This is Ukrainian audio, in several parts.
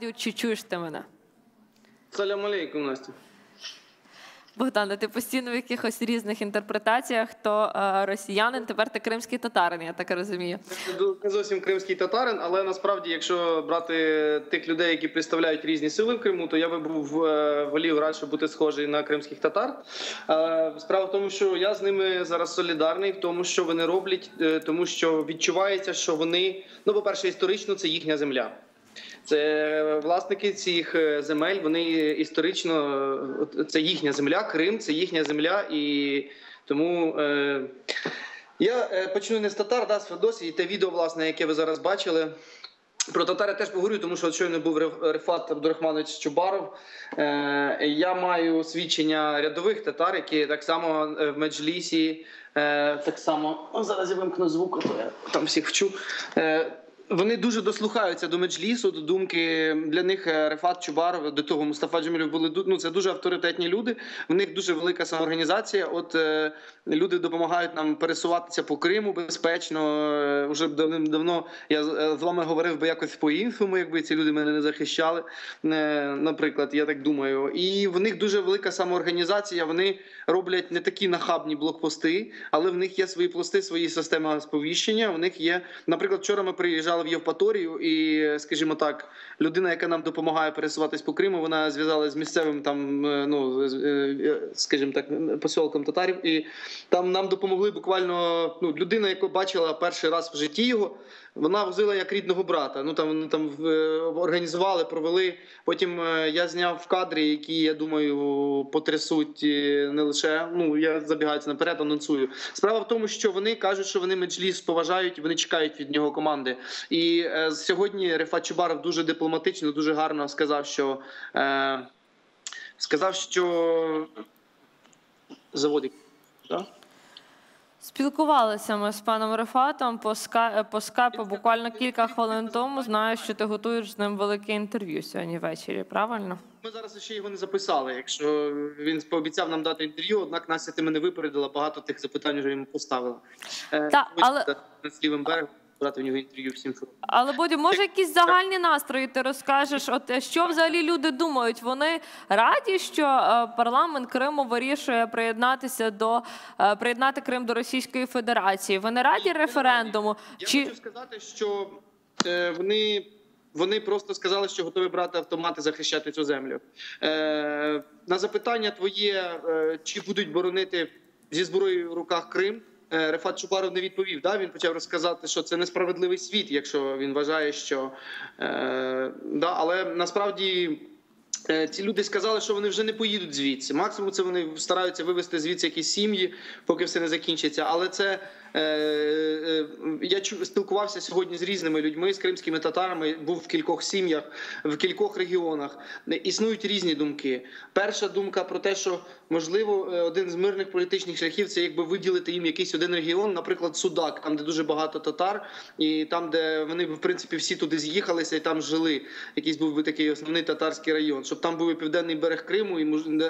Бодю, чи чуєш ти мене? Салям алейкум, Настя. Богдане, ти постійно в якихось різних інтерпретаціях, то е, росіянин, тепер ти кримський татарин, я так розумію. Не зовсім кримський татарин, але насправді, якщо брати тих людей, які представляють різні сили в Криму, то я би був е, волів радше бути схожий на кримських татар. Е, Справа в тому, що я з ними зараз солідарний в тому, що вони роблять, е, тому що відчувається, що вони, ну, по-перше, історично це їхня земля. Це власники цих е, земель. Вони історично це їхня земля, Крим, це їхня земля, і тому е, я е, почну не з татар, да, з Федосії. Те відео, власне, яке ви зараз бачили. Про татар теж поговорю, тому що щойно був Реф- Рефат Абдурахманович Чубаров. Е, я маю свідчення рядових татар, які так само в меджлісі, так само зараз я вимкну звук, а то я там всіх вчу. Вони дуже дослухаються до меджлісу, до думки для них е, Рефат Чубаров, до того Мустафа Джемілів були ну, це дуже авторитетні люди. В них дуже велика самоорганізація. От е, люди допомагають нам пересуватися по Криму безпечно. Е, Уже давним-давно я з е, вами говорив би якось по-іншому, якби ці люди мене не захищали. Е, Наприклад, я так думаю. І в них дуже велика самоорганізація. Вони роблять не такі нахабні блокпости, але в них є свої пласти, свої системи сповіщення. У них є, наприклад, вчора ми приїжджали в Євпаторію, і, скажімо так, людина, яка нам допомагає пересуватись по Криму, вона зв'язалася з місцевим там, е, ну е, скажімо так, посілком татарів, і там нам допомогли буквально ну, людина, яку бачила перший раз в житті його. Вона возила як рідного брата. Ну там вони там е, організували, провели. Потім е, я зняв в кадрі, які я думаю потрясуть е, не лише. Ну я забігаю це наперед, анонсую. Справа в тому, що вони кажуть, що вони меджліс поважають, вони чекають від нього команди. І е, сьогодні Рефат Чубаров дуже дипломатично, дуже гарно сказав, що е, сказав, що заводик. Да? Спілкувалися ми з паном Рефатом по ска... по скайпу буквально кілька хвилин тому. Знаю, що ти готуєш з ним велике інтерв'ю сьогодні ввечері. Правильно? Ми зараз ще його не записали. Якщо він пообіцяв нам дати інтерв'ю, однак Настя ти мене випередила, багато тих запитань вже йому поставила. Е, але- з лівим берегом брати в нього інтерв'ю всім що. Але Бодю, може, якісь загальні настрої ти розкажеш? От е, що взагалі люди думають? Вони раді, що е, парламент Криму вирішує приєднатися до е, приєднати Крим до Російської Федерації. Вони раді референдуму? Я Чи хочу сказати, що вони. Вони просто сказали, що готові брати автомати захищати цю землю. Е, на запитання твоє, е, чи будуть боронити зі зброєю в руках Крим, Рефат Чубаров не відповів. Да? Він почав розказати, що це несправедливий світ, якщо він вважає, що е, да, але насправді. Е, Ці люди сказали, що вони вже не поїдуть звідси. Максимум це вони стараються вивезти звідси якісь сім'ї, поки все не закінчиться. Але це е, е, я чу, спілкувався сьогодні з різними людьми, з кримськими татарами. Був в кількох сім'ях, в кількох регіонах. Е, Існують різні думки. Перша думка про те, що можливо е, один з мирних політичних шляхів це якби виділити їм якийсь один регіон, наприклад, Судак, там де дуже багато татар, і там, де вони в принципі всі туди з'їхалися і там жили. Якийсь був би такий основний татарський район, щоб там був і південний берег Криму і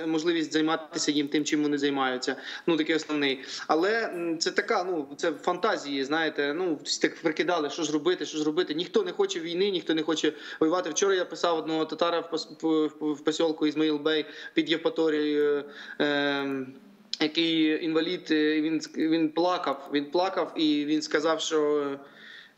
можливість займатися їм тим, чим вони займаються. Ну такий основний. Але це така, ну це фантазії. Знаєте, ну всі так прикидали, що ж робити, що ж робити. Ніхто не хоче війни, ніхто не хоче воювати. Вчора я писав одного татара в пос- в- в- в посілку Ізмаїл Бей під Євпаторією. Е, який інвалід, е, він він плакав. Він плакав і він сказав, що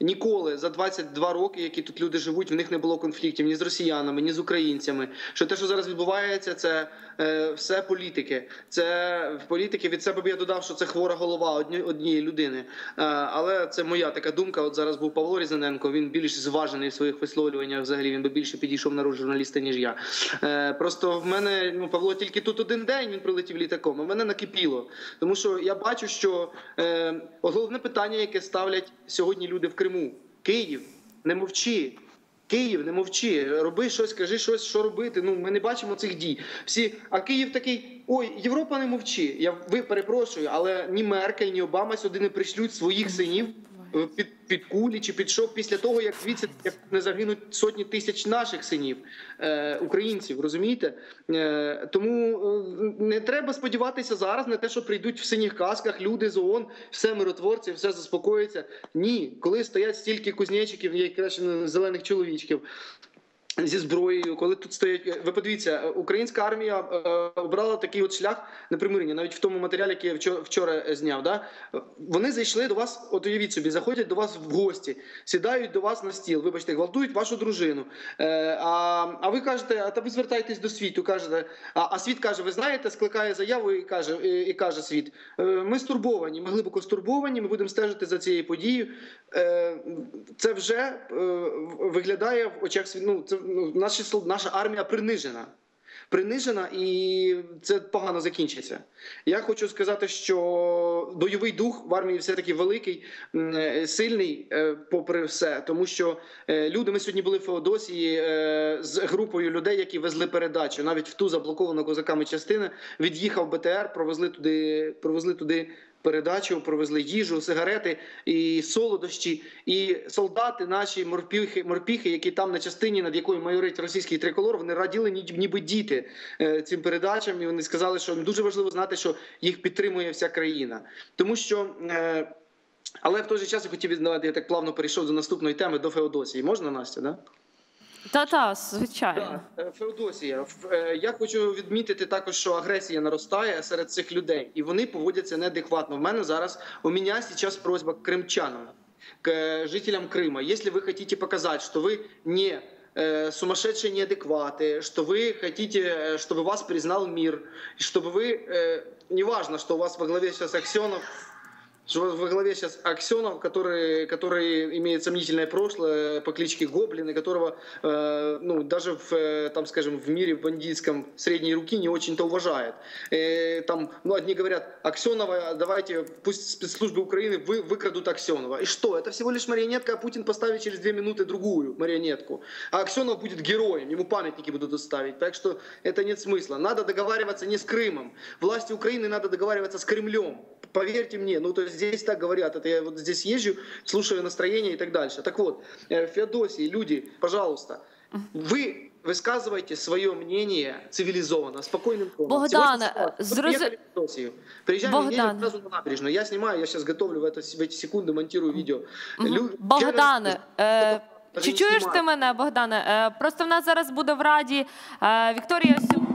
ніколи за 22 роки, які тут люди живуть, в них не було конфліктів ні з росіянами, ні з українцями. Що те, що зараз відбувається, це е, все політики. Це політики від себе б я додав, що це хвора голова одні, однієї людини. Е, але це моя така думка. От зараз був Павло Різаненко. Він більш зважений в своїх висловлюваннях. Взагалі він би більше підійшов на роль журналіста, ніж я. Е, просто в мене ну Павло тільки тут один день він прилетів літаком. а мене накипіло. Тому що я бачу, що е, головне питання, яке ставлять сьогодні люди в Криму: Київ, не мовчи. Київ, не мовчи, роби щось, кажи щось, що робити. Ну ми не бачимо цих дій. Всі, а Київ такий: ой, Європа не мовчи. Я ви перепрошую, але ні Меркель, ні Обама сюди не пришлють своїх синів під, під кулі чи під шок після того, як звідси як не загинуть сотні тисяч наших синів, е, українців, розумієте? Е, тому е, не треба сподіватися зараз на те, що прийдуть в синіх касках люди з ООН, все миротворці, все заспокоїться. Ні, коли стоять стільки кузнечиків, як краще зелених чоловічків. Зі зброєю, коли тут стоять, ви подивіться, е, українська армія е, обрала такий от шлях непримирення, навіть в тому матеріалі, який я вчора, е, зняв. Да? Е, Вони зайшли до вас, от уявіть собі, заходять до вас в гості, сідають до вас на стіл, вибачте, гвалтують вашу дружину. Е, а, а ви кажете, а та ви звертаєтесь до світу, кажете, а, а світ каже, ви знаєте, скликає заяву і каже, і, і каже світ, е, ми стурбовані, ми глибоко стурбовані, ми будемо стежити за цією подією. Е, це вже е, виглядає в очах світу. Ну, наші сол- наша армія принижена. Принижена, і це погано закінчиться. Я хочу сказати, що бойовий дух в армії все таки великий, е, сильний, е, попри все, тому що е, люди. Ми сьогодні були в Феодосії з групою людей, які везли передачу. Навіть в ту заблоковану козаками частину від'їхав БТР, провезли туди, провезли туди передачу, провезли їжу, сигарети і солодощі. І солдати, наші морпіхи, морпіхи, які там на частині, над якою майорить російський триколор, вони раділи ніби діти е, цим передачам. І вони сказали, що їм дуже важливо знати, що їх підтримує вся країна, тому що. е, але в той же час я хотів віддавати, я так плавно перейшов до наступної теми до Феодосії. Можна, Настя? Да? Та-та, звичайно. Так, е, Феодосія. Ф- е, Я хочу відмітити також, що агресія наростає серед цих людей, і вони поводяться неадекватно. В мене зараз у мене зараз просьба к кримчанам, к е, жителям Крыма. Если вы хотите показать, что вы не э, сумасшедшие неадекваты, что вы хотите, э, чтобы вас признал мир, и чтобы вы, э, неважно, что у вас во главе сейчас Аксенов, во главе сейчас Аксенов, который, который имеет сомнительное прошлое по кличке Гоблин, и которого, э, ну, даже в, э, там, скажем, в мире бандитском средней руки не очень-то уважает. Э, там, ну, одни говорят, Аксенова, давайте, пусть спецслужбы Украины вы, выкрадут Аксенова. И что? Это всего лишь марионетка, а Путин поставит через две минуты другую марионетку. А Аксенов будет героем, ему памятники будут ставить. Так что это нет смысла. Надо договариваться не с Крымом. Власти Украины надо договариваться с Кремлем. Поверьте мне, ну то есть здесь так говорят, это я вот здесь езжу, слушаю настроение и так дальше. Так вот, э, Феодосии, люди, пожалуйста, вы высказывайте свое мнение цивилизованно, спокойным тоном. Богдане, Всего лишь зроз- вот приехали в Феодосию. Приезжаем Богдан. едем сразу на набережную. Я снимаю, я сейчас готовлю в, это, в эти секунды, монтирую видео. Мгм. Люди- Богдане, е, Даже чи не чуєш ти знімаю. мене, Богдане? Е, просто в нас зараз буде в раді е, Вікторія Сю.